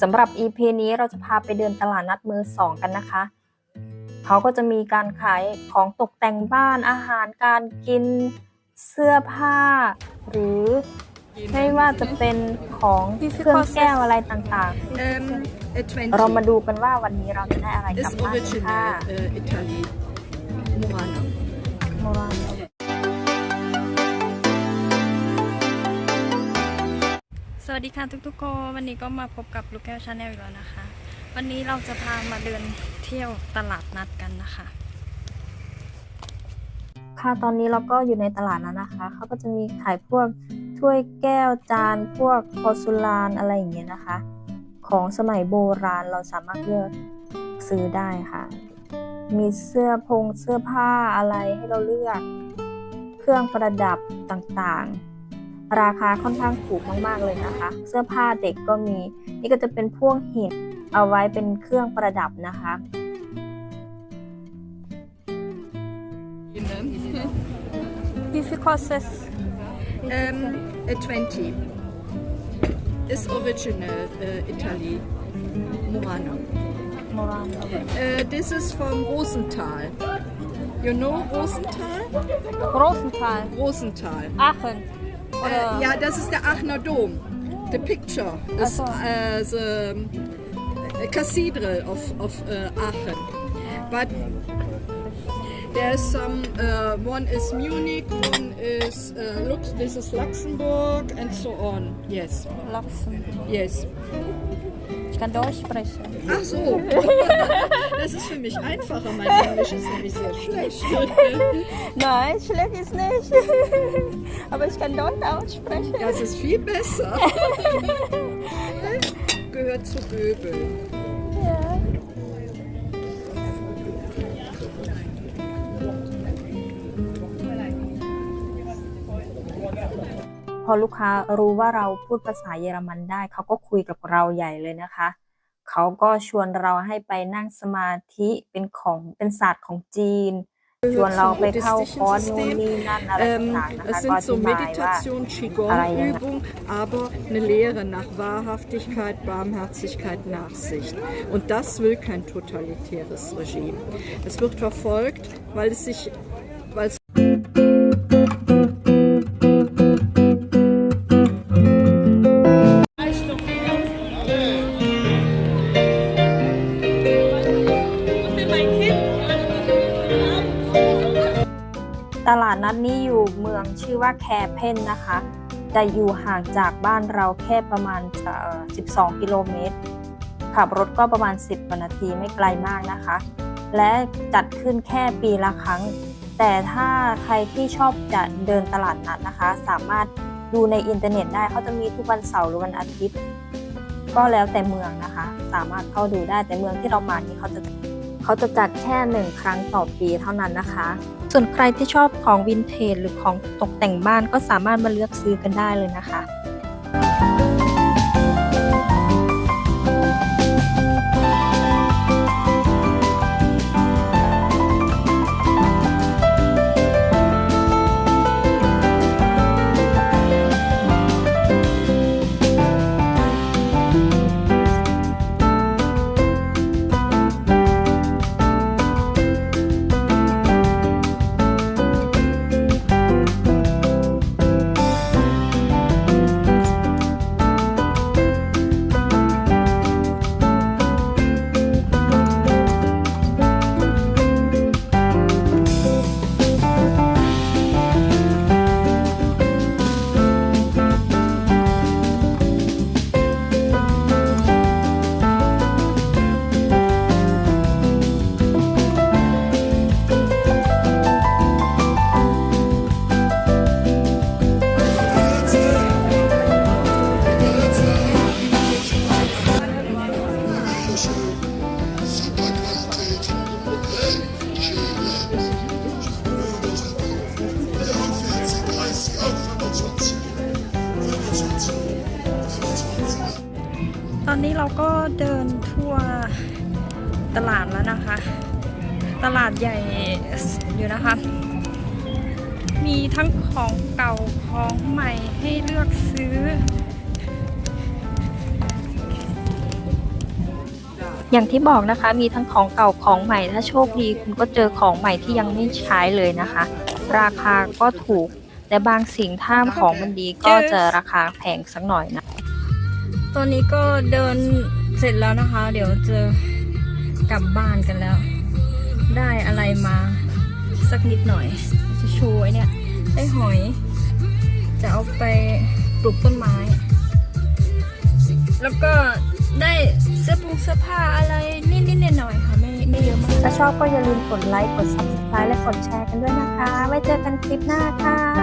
สำหรับ EP นี้เราจะพาไปเดินตลาดนัดมือสองกันนะคะ เขาก็จะมีการขายของตกแต่งบ้านอาหารการกินเสื้อผ้า หรือไม่ว่าจะเป็นของเครื่องแก้วอะไรต่าง Ähm, äh, 20. ๆเรามาดูกันว่าวันนี้เราจะได้อะไรกลับ Ist บ้านกันค่ะ วัสดีค่ะทุกๆคนวันนี้ก็มาพบกับลูกแก้วชาแนลอีกแล้วนะคะ วันนี้เราจะพามาเดินเที่ยวตลาดนัดกันนะคะ ค่ะตอนนี้เราก็อยู่ในตลาดนั้นนะคะเขาก็จะมีขายพวกถ้วยแก้วจาน พวกพอร์ซูลานอะไรอย่างเงี้ยนะคะ ของสมัยโบราณเราสามารถเลือกซื้อได้ค่ะ มีเสื้อพงเสื้อผ้าอะไรให้เราเลือก เครื่องประดับต่างๆ ราคาค่อนข้างถูกมากๆเลยนะคะ เสื้อผ้าเด็กก็มี นี่ก็จะเป็นพวกหินเอาไว้เป็นเครื่องประดับนะคะ Wie viel kostet es? Ähm, äh, 20. Ist original äh, Italy. Murano. Äh, this is from Rosenthal. You know Rosenthal? Rosenthal, Rosenthal. Aachen. Äh, ja, das ist der Aachener Dom. The picture is so. uh, the uh, cathedral of, of uh, Aachen. But there's some, uh, one is Munich, one is, uh, look, this is Luxembourg, and so on. Yes, Luxemburg. yes. Ich kann Deutsch sprechen. Ach so, das ist für mich einfacher. Mein Englisch ist nämlich sehr schlecht. Nein, schlecht ist nicht. Aber ich kann Deutsch aussprechen. Das ist viel besser. Gehört zu Göbel. Ja. พอลูกค้ารู้ว่าเราพูดภาษาเยอรมันได้ เขาก็คุยกับเราใหญ่เลยนะคะ เขาก็ชวนเราให้ไปนั่งสมาธิเป็นของเป็นศาสตร์ของจีน ชวนเราไปเข้าคอร์สนู่นนี่นั่นอะไร Ähm, ต่างๆนะคะ es ก็อ sind so ธิบายว่า Meditation, Qigong-Übungen, aber eine Lehre nach Wahrhaftigkeit, Barmherzigkeit, Nachsicht. Und das will kein totalitäres Regime. Es wird verfolgt, weil es sich, ตลาดนัดนี้อยู่เมืองชื่อว่าแคเพนนะคะจะอยู่ห่างจากบ้านเราแค่ประมาณ 12 กิโลเมตร ขับรถก็ประมาณ 10กว่านาทีไม่ไกลมากนะคะ และจัดขึ้นแค่ปีละครั้ง แต่ถ้าใครที่ชอบจะเดินตลาดนัดนะคะ สามารถดูในอินเทอร์เน็ตได้เขาจะมีทุกวันเสาร์หรือวันอาทิตย์ ก็แล้วแต่เมืองนะคะ สามารถเข้าดูได้แต่เมืองที่เรามานี่เขาจะเขาจะจัดแค่หนึ่งครั้งต่อปีเท่านั้นนะคะ ส่วนใครที่ชอบของวินเทจหรือของตกแต่งบ้านก็สามารถมาเลือกซื้อกันได้เลยนะคะ เราก็เดินทั่วตลาดแล้วนะคะ ตลาดใหญ่อยู่นะคะ มีทั้งของเก่าของใหม่ให้เลือกซื้อ อย่างที่บอกนะคะ มีทั้งของเก่าของใหม่ ถ้าโชคดีคุณก็เจอของใหม่ที่ยังไม่ใช้เลยนะคะ ราคาก็ถูก แต่บางสิ่งถ้าของมันดีก็จะราคาแพงสักหน่อยนะ ตอนนี้ก็เดินเสร็จแล้วนะคะ เดี๋ยวเจะกลับบ้านกันแล้ว ได้อะไรมาสักนิดหน่อย จะโชว์เนี่ย ได้หอย จะเอาไปปลูกต้นไม้ แล้วก็ได้เสื้อผงเสื้อผ้าอะไรนิดๆหน่อยๆค่ะไม่ไม่เยอะมาก ถ้าชอบก็อย่าลืมกดไลค์ กด subscribe และกดแชร์กันด้วยนะคะ ไว้เจอกันคลิปหน้าค่ะ